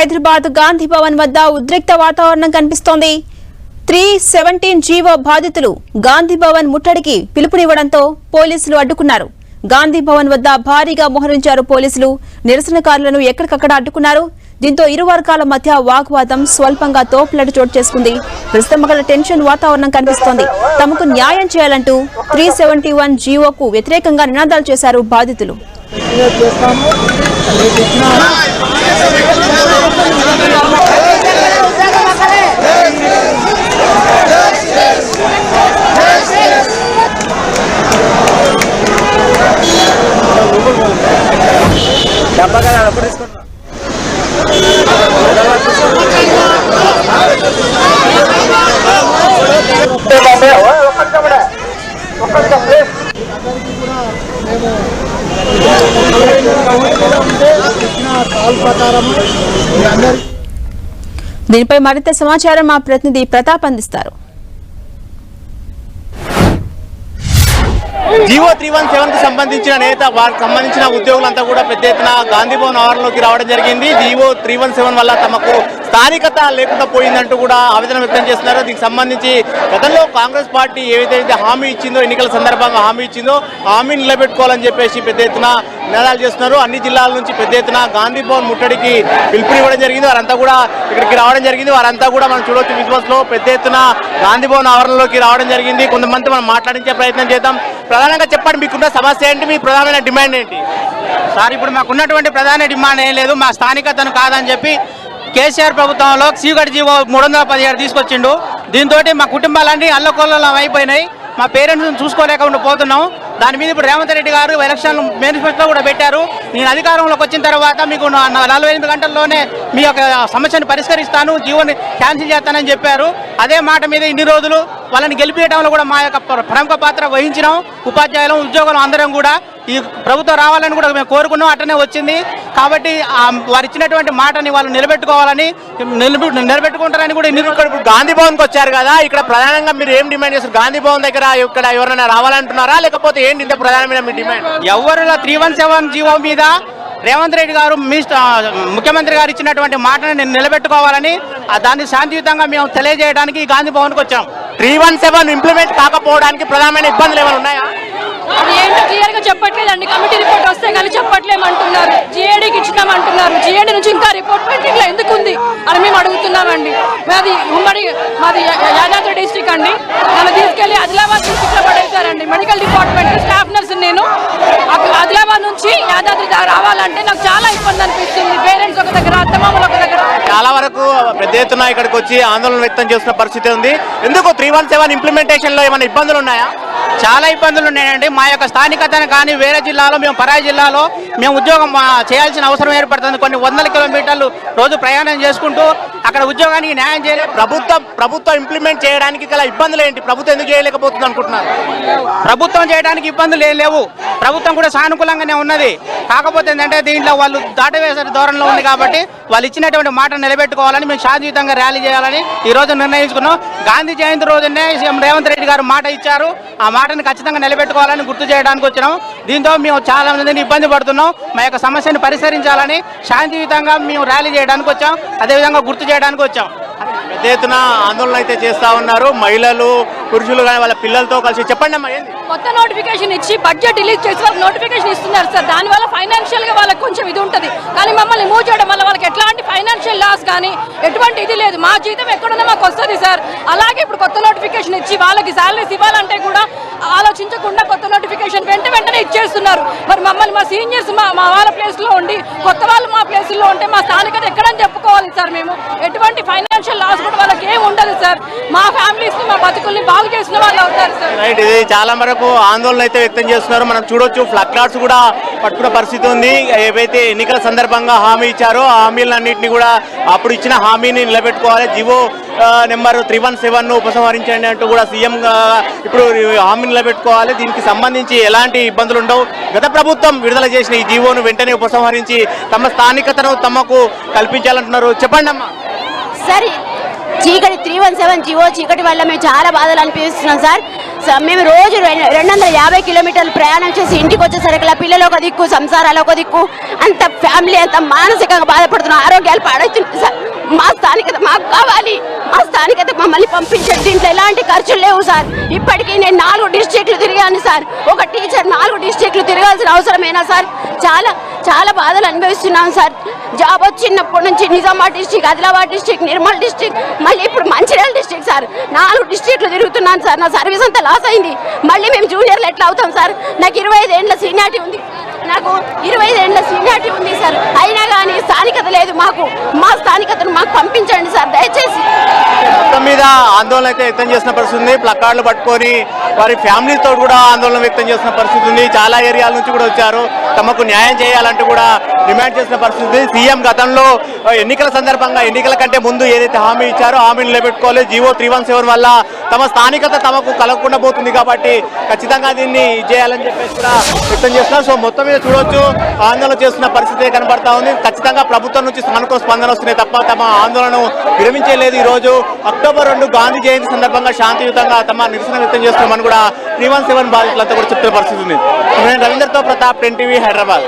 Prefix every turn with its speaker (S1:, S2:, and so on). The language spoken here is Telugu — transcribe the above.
S1: హైదరాబాద్ గాంధీ భవన్ వద్ద ఉద్రిక్త వాతావరణం కనిపిస్తోంది. త్రీ సెవెంటీన్ జీవో బాధితులు గాంధీ భవన్ ముట్టడికి పిలుపునివ్వడంతో పోలీసులు అడ్డుకున్నారు. గాంధీ భవన్ వద్ద భారీగా మోహరించారు పోలీసులు. నిరసనకారులను ఎక్కడికక్కడ అడ్డుకున్నారు. దీంతో ఇరు వర్గాల మధ్య వాగ్వాదం స్వల్పంగా తోపులట చోటు చేసుకుంది. ప్రస్తుతం అక్కడ టెన్షన్ వాతావరణం కనిపిస్తోంది. తమకు న్యాయం చేయాలంటూ త్రీ సెవెంటీ వన్ జీవోకు వ్యతిరేకంగా నినాదాలు చేశారు బాధితులు.
S2: చేస్తాము రేపు ఇచ్చిన డబ్బా కదా అప్పుడు తీసుకుంటాం అందరికీ కూడా మేము ప్రకారం
S1: దీనిపై మరింత సమాచారం మా ప్రతినిధి ప్రతాప్ అందిస్తారు.
S3: జీవో త్రీ వన్ సెవెన్కి సంబంధించిన నేత వారికి సంబంధించిన ఉద్యోగులంతా కూడా పెద్ద ఎత్తున గాంధీ భవన్ ఆవరణలోకి రావడం జరిగింది. జీవో త్రీ వన్ సెవెన్ వల్ల తమకు స్థానికత లేకుండా పోయిందంటూ కూడా ఆవేదన వ్యక్తం చేస్తున్నారు. దీనికి సంబంధించి గతంలో కాంగ్రెస్ పార్టీ ఏదైతే హామీ ఇచ్చిందో ఎన్నికల సందర్భంగా హామీ ఇచ్చిందో హామీ నిలబెట్టుకోవాలని చెప్పేసి పెద్ద ఎత్తున నినాదాలు చేస్తున్నారు. అన్ని జిల్లాల నుంచి పెద్ద ఎత్తున గాంధీ భవన్ ముట్టడికి పిలుపునివ్వడం జరిగింది. వారంతా కూడా ఇక్కడికి రావడం జరిగింది. వారంతా కూడా మనం చూడవచ్చు విజువల్స్లో పెద్ద ఎత్తున గాంధీ భవన్ ఆవరణలోకి రావడం జరిగింది. కొంతమంది మనం మాట్లాడించే ప్రయత్నం చేద్దాం. ప్రధానంగా చెప్పండి మీకున్న సమస్య ఏంటి? మీ ప్రధానమైన డిమాండ్ ఏంటి?
S4: సార్ ఇప్పుడు మాకున్నటువంటి ప్రధాన డిమాండ్ ఏం లేదు. మా స్థానికతను కాదని చెప్పి కేసీఆర్ ప్రభుత్వంలో సీగడి జీవో మూడు వందల పదిహేడు తీసుకొచ్చిండు. దీంతో మా కుటుంబాలన్నీ అల్లకొల్లం అయిపోయినాయి. మా పేరెంట్స్ని చూసుకోలేకుండా పోతున్నాం. దాని మీద ఇప్పుడు రేవంత్ రెడ్డి గారు ఎలక్షన్ మేనిఫెస్టో కూడా పెట్టారు. నేను అధికారంలోకి వచ్చిన తర్వాత మీకు నలభై ఎనిమిది గంటల్లోనే మీ యొక్క సమస్యను పరిష్కరిస్తాను. జీవోని క్యాన్సిల్ చేస్తానని చెప్పారు. అదే మాట మీద ఇన్ని రోజులు వాళ్ళని గెలిపించడంలో కూడా మా యొక్క ప్ర- ప్రముఖ పాత్ర వహించినాం. ఉపాధ్యాయులు ఉద్యోగులు అందరం కూడా. ఈ ప్రభుత్వం రావాలని కూడా మేము కోరుకున్నాం అట్టనే వచ్చింది. కాబట్టి వారు ఇచ్చినటువంటి మాటని వాళ్ళు నిలబెట్టుకోవాలని నిలబె- నిలబెట్టుకుంటారని కూడా
S3: ఇక్కడ ఇప్పుడు గాంధీ భవన్కి వచ్చారు కదా ఇక్కడ ప్రధానంగా మీరు ఏం డిమాండ్ చేస్తారు? గాంధీ భవన్ దగ్గర ఇక్కడ ఎవరైనా రావాలంటున్నారా? లేకపోతే ఏంటి ఇంత ప్రధానమైన మీ డిమాండ్?
S4: ఎవరు త్రీ వన్ సెవెన్ జీవో మీద రేవంత్ రెడ్డి గారు మీ ముఖ్యమంత్రి గారు ఇచ్చినటువంటి మాటని నేను నిలబెట్టుకోవాలని దాన్ని శాంతియుతంగా మేము తెలియజేయడానికి గాంధీ భవన్కి వచ్చాం.
S3: త్రీ వన్ సెవెన్ ఇంప్లిమెంట్ కాకపోవడానికి ప్రధానమైన ఇబ్బందులు ఏమైనా ఉన్నాయా?
S5: అది ఏంటో క్లియర్గా చెప్పట్లేదండి. కమిటీ రిపోర్ట్ వస్తే కానీ చెప్పట్లేమంటున్నారు. జిఏడీకి ఇచ్చినామంటున్నారు. జిఏడి నుంచి ఇంకా రిపోర్ట్ పెండింగ్లో ఎందుకు ఉంది అని మేము అడుగుతున్నామండి. మాది ఉమ్మడి మాది యాదాద్రి డిస్టిక్ అండి. నన్ను తీసుకెళ్ళి ఆదిలాబాద్ డిస్టిక్లో పడేశారండి మెడికల్ డిపార్ట్మెంట్ స్టాఫ్ నర్స్ నేను. ఆదిలాబాద్ నుంచి యాదాద్రి రావాలంటే నాకు చాలా ఇబ్బంది అనిపిస్తుంది పేరెంట్స్ ఒక దగ్గర అత్తమామలు ఒక దగ్గర
S3: చాలా వరకు పెద్ద ఎత్తున ఇక్కడికి వచ్చి ఆందోళన వ్యక్తం చేస్తున్న పరిస్థితి ఉంది. ఎందుకు త్రీ వన్ సెవెన్ ఇంప్లిమెంటేషన్లో ఏమైనా ఇబ్బందులు ఉన్నాయా?
S4: చాలా ఇబ్బందులు ఉన్నాయండి. మా యొక్క స్థానికతను కానీ వేరే జిల్లాలో మేము పరాయి జిల్లాలో మేము ఉద్యోగం చేయాల్సిన అవసరం ఏర్పడుతుంది. కొన్ని వందల కిలోమీటర్లు రోజు ప్రయాణం చేసుకుంటూ అక్కడ ఉద్యోగానికి న్యాయం చేయలేదు
S3: ప్రభుత్వం ప్రభుత్వం ఇంప్లిమెంట్ చేయడానికి గల ఇబ్బందులు ఏంటి? ప్రభుత్వం ఎందుకు చేయలేకపోతుంది అనుకుంటున్నారు?
S4: ప్రభుత్వం చేయడానికి ఇబ్బందులు ఏం లేవు. ప్రభుత్వం కూడా సానుకూలంగానే ఉన్నది. కాకపోతే ఏంటంటే దీంట్లో వాళ్ళు దాటవేసే ధోరణిలో ఉంది కాబట్టి వాళ్ళు ఇచ్చినటువంటి మాట నిలబెట్టుకోవాలని మేము శాంతియుతంగా ర్యాలీ చేయాలని ఈ రోజు నిర్ణయించుకున్నాం. గాంధీ జయంతి రోజునే సీఎం రేవంత్ రెడ్డి గారు మాట ఇచ్చారు. ఆ మాటను ఖచ్చితంగా నిలబెట్టుకోవాలని గుర్తు చేయడానికి వచ్చినాం. దీంతో మేము చాలా మందిని ఇబ్బంది పడుతున్నాం. మా యొక్క సమస్యను పరిష్కరించాలని శాంతియుతంగా మేము ర్యాలీ చేయడానికి వచ్చాం. అదేవిధంగా గుర్తు చేయడానికి వచ్చాం.
S3: పెద్ద ఎత్తున ఆందోళన అయితే చేస్తా ఉన్నారు. మహిళలు పురుషులు కానీ వాళ్ళ పిల్లలతో కలిసి చెప్పండి అమ్మా ఏంది?
S5: కొత్త నోటిఫికేషన్ ఇచ్చి బడ్జెట్ రిలీజ్ చేసి వాళ్ళకి నోటిఫికేషన్ ఇస్తున్నారు సార్. దానివల్ల ఫైనాన్షియల్గా వాళ్ళకి కొంచెం ఇది ఉంటుంది. కానీ మమ్మల్ని మూవ్ చేయడం వల్ల లాస్ కానీ ఎటువంటి ఇది లేదు. మా జీతం ఎక్కడున్నా మాకు వస్తుంది సార్ అలాగే ఇప్పుడు కొత్త నోటిఫికేషన్ ఇచ్చి వాళ్ళకి శాలరీస్ ఇవ్వాలంటే కూడా ఆలోచించకుండా కొత్త నోటిఫికేషన్ వెంట వెంటనే ఇచ్చేస్తున్నారు. మరి మమ్మల్ని మా సీనియర్స్ మా మా వాళ్ళ ప్లేస్లో ఉండి కొత్త వాళ్ళు మా ప్లేస్లో ఉంటే మా స్థానికత ఎక్కడని చెప్పుకోవాలి సార్ మేము. ఎటువంటి ఫైనాన్షియల్ లాస్ కూడా వాళ్ళకి ఏం ఉండదు సార్ మా ఫ్యామిలీస్ని మా బతుకుల్ని బాగు చేసిన వాళ్ళు అవుతారు సార్
S3: రైట్ ఇది చాలా వరకు ఆందోళన అయితే వ్యక్తం చేస్తున్నారు. మనం చూడొచ్చు ఫ్లగ్ కార్డ్స్ కూడా పట్టుకున్న పరిస్థితి ఉంది. ఏవైతే ఎన్నికల సందర్భంగా హామీ ఇచ్చారో ఆ హామీలన్నింటినీ కూడా అప్పుడు ఇచ్చిన హామీని నిలబెట్టుకోవాలి. జివో నెంబర్ త్రీ వన్ సెవెన్ను ఉపసంహరించండి అంటూ కూడా సీఎం ఇప్పుడు హామీ నిలబెట్టుకోవాలి. దీనికి సంబంధించి ఎలాంటి ఇబ్బందులు ఉండవు. గత ప్రభుత్వం విడుదల చేసిన ఈ జీవోను వెంటనే ఉపసంహరించి తమ స్థానికతను తమకు కల్పించాలంటున్నారు. చెప్పండి అమ్మా.
S6: సార్ చీకటి త్రీ వన్ సెవెన్ జీవో చీకటి వల్ల మేము చాలా బాధలు అనిపిస్తున్నాం సార్. మేము రోజు రెండు వందల యాభై కిలోమీటర్లు ప్రయాణం చేసి ఇంటికి వచ్చేసరికి పిల్లలు ఒక దిక్కు సంసారాలు ఒక దిక్కు అంత ఫ్యామిలీ అంత మానసికంగా బాధపడుతున్నాం ఆరోగ్యాలు పాడవుతుంది సార్. మా స్థానికత మాకు కావాలి. మా స్థానికత మమ్మల్ని పంపించండి. దీంట్లో ఎలాంటి ఖర్చులు లేవు సార్. ఇప్పటికీ నేను నాలుగు డిస్ట్రిక్ట్లు తిరిగాను సార్. ఒక టీచర్ నాలుగు డిస్ట్రిక్ట్లు తిరగాల్సిన అవసరమేనా సార్? చాలా చాలా బాధలు అనుభవిస్తున్నాం సార్. జాబ్ వచ్చినప్పటి నుంచి Nizamabad district Adilabad district Nirmal district మళ్ళీ ఇప్పుడు సార్. నాలుగు డిస్ట్రిక్ట్లు తిరుగుతున్నాను సార్. నా సర్వీస్ అంతా లాస్ అయింది. మళ్ళీ మేము జూనియర్లు ఎట్లా అవుతాం సార్? నాకు ఇరవై ఐదు ఏండ్ల సీనియారిటీ ఉంది. నాకు ఇరవై ఐదు ఏండ్ల సీనియారిటీ ఉంది సార్. అయినా కానీ స్థానికత లేదు మాకు. మా స్థానికతను మాకు పంపించండి సార్ దయచేసి.
S3: మొత్తం మీద ఆందోళన అయితే వ్యక్తం చేసిన పరిస్థితి ఉంది. ప్లకార్డులు పట్టుకొని వారి ఫ్యామిలీతో కూడా ఆందోళన వ్యక్తం చేసిన పరిస్థితి ఉంది. చాలా ఏరియాల నుంచి కూడా వచ్చారు. తమకు న్యాయం చేయాలంటూ కూడా డిమాండ్ చేసిన పరిస్థితి. సీఎం గతంలో ఎన్నికల సందర్భంగా ఎన్నికల కంటే ముందు ఏదైతే హామీ ఇచ్చారో హామీని నిలబెట్టుకోవాలి. జీవో త్రీ వన్ సెవెన్ వల్ల తమ స్థానికత తమకు కలగకుండా పోతుంది కాబట్టి ఖచ్చితంగా దీన్ని చేయాలని చెప్పేసి కూడా వ్యక్తం చేస్తున్నారు. సో మొత్తం మీద చూడొచ్చు. ఆందోళన చేస్తున్న పరిస్థితి కనబడతా ఉంది. ఖచ్చితంగా ప్రభుత్వం నుంచి సానుకూల స్పందన వస్తున్నాయి తప్ప తమ ఆందోళనను విరమించలేదు ఈ రోజు అక్టోబర్ రెండు గాంధీ జయంతి సందర్భంగా శాంతియుతంగా తమ నిరసన వ్యక్తం చేస్తున్నామని కూడా త్రీ వన్ సెవెన్ బాధితులంతా కూడా చెప్తున్న పరిస్థితి ఉంది. నేను రవీంద్రతో ప్రతాప్ టెన్ టీవీ హైదరాబాద్.